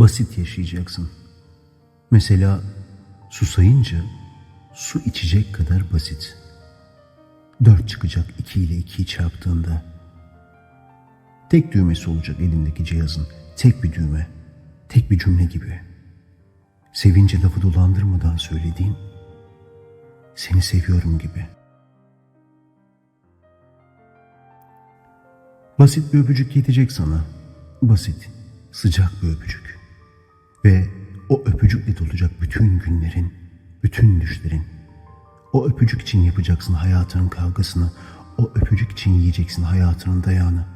basit yaşayacaksın. Mesela susayınca su içecek kadar basit. Dört çıkacak iki ile ikiyi çarptığında. Tek düğmesi olacak elindeki cihazın. Tek bir düğme. Tek bir cümle gibi. Sevince lafı dolandırmadan söylediğin seni seviyorum gibi. Basit bir öpücük yetecek sana. Basit, sıcak bir öpücük. Ve o öpücükle dolacak bütün günlerin, bütün düşlerin. O öpücük için yapacaksın hayatının kavgasını. O öpücük için yiyeceksin hayatının dayağını.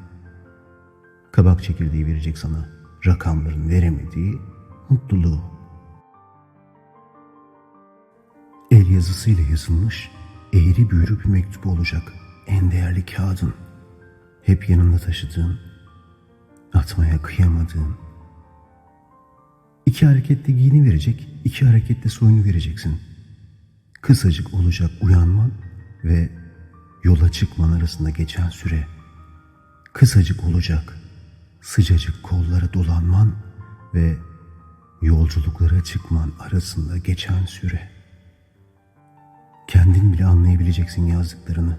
Kabak çekirdeği verecek sana rakamların veremediği mutluluğu. El yazısıyla yazılmış eğri büğrü bir mektup olacak en değerli kağıdın. Hep yanında taşıdığın, atmaya kıyamadığın. İki harekette giyini verecek, iki harekette soyunu vereceksin. Kısacık olacak uyanman ve yola çıkman arasında geçen süre. Kısacık olacak sıcacık kollara dolanman ve yolculuklara çıkman arasında geçen süre. Kendin bile anlayabileceksin yazdıklarını.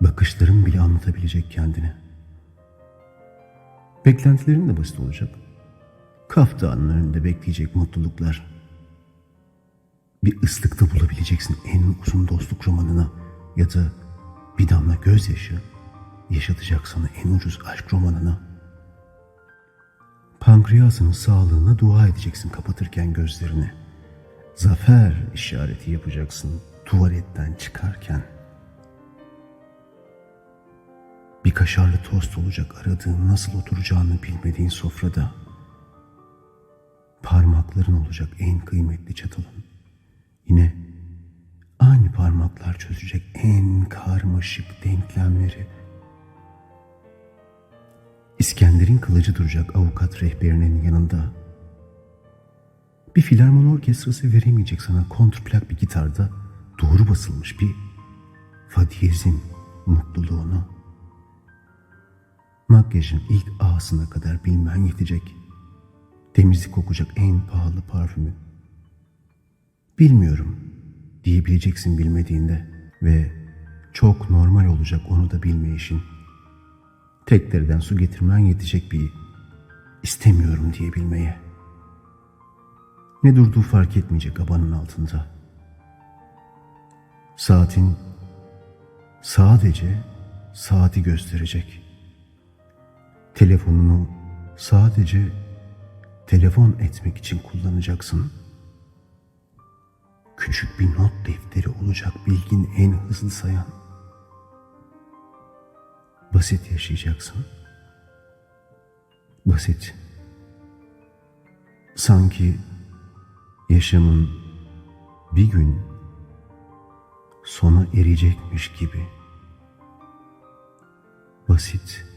Bakışların bile anlatabilecek kendini. Beklentilerin de basit olacak. Kaftanın önünde bekleyecek mutluluklar. Bir ıslıkta bulabileceksin en uzun dostluk romanını ya da bir damla gözyaşı yaşatacak sana en ucuz aşk romanını. Pankreasının sağlığına dua edeceksin kapatırken gözlerini. Zafer işareti yapacaksın tuvaletten çıkarken. Bir kaşarlı tost olacak aradığın nasıl oturacağını bilmediğin sofrada. Parmakların olacak en kıymetli çatalın. Yine aynı parmaklar çözecek en karmaşık denklemleri. İskender'in kılıcı duracak avukat rehberinin yanında. Bir filarmon orkestrası veremeyecek sana kontrplak bir gitarda doğru basılmış bir fa diyezin mutluluğunu. Makyajın ilk ağasına kadar bilmen yetecek. Temizlik kokacak en pahalı parfümü. Bilmiyorum diyebileceksin bilmediğinde ve çok normal olacak onu da bilmeyişin. Teklerden su getirmen yetecek bir istemiyorum diyebilmeye. Ne durduğu fark etmeyecek abanın altında. Saatin sadece saati gösterecek. Telefonunu sadece telefon etmek için kullanacaksın. Küçük bir not defteri olacak bilgin en hızlı sayan. Basit yaşayacaksın. Basit. Sanki yaşamın bir gün sona erecekmiş gibi. Basit.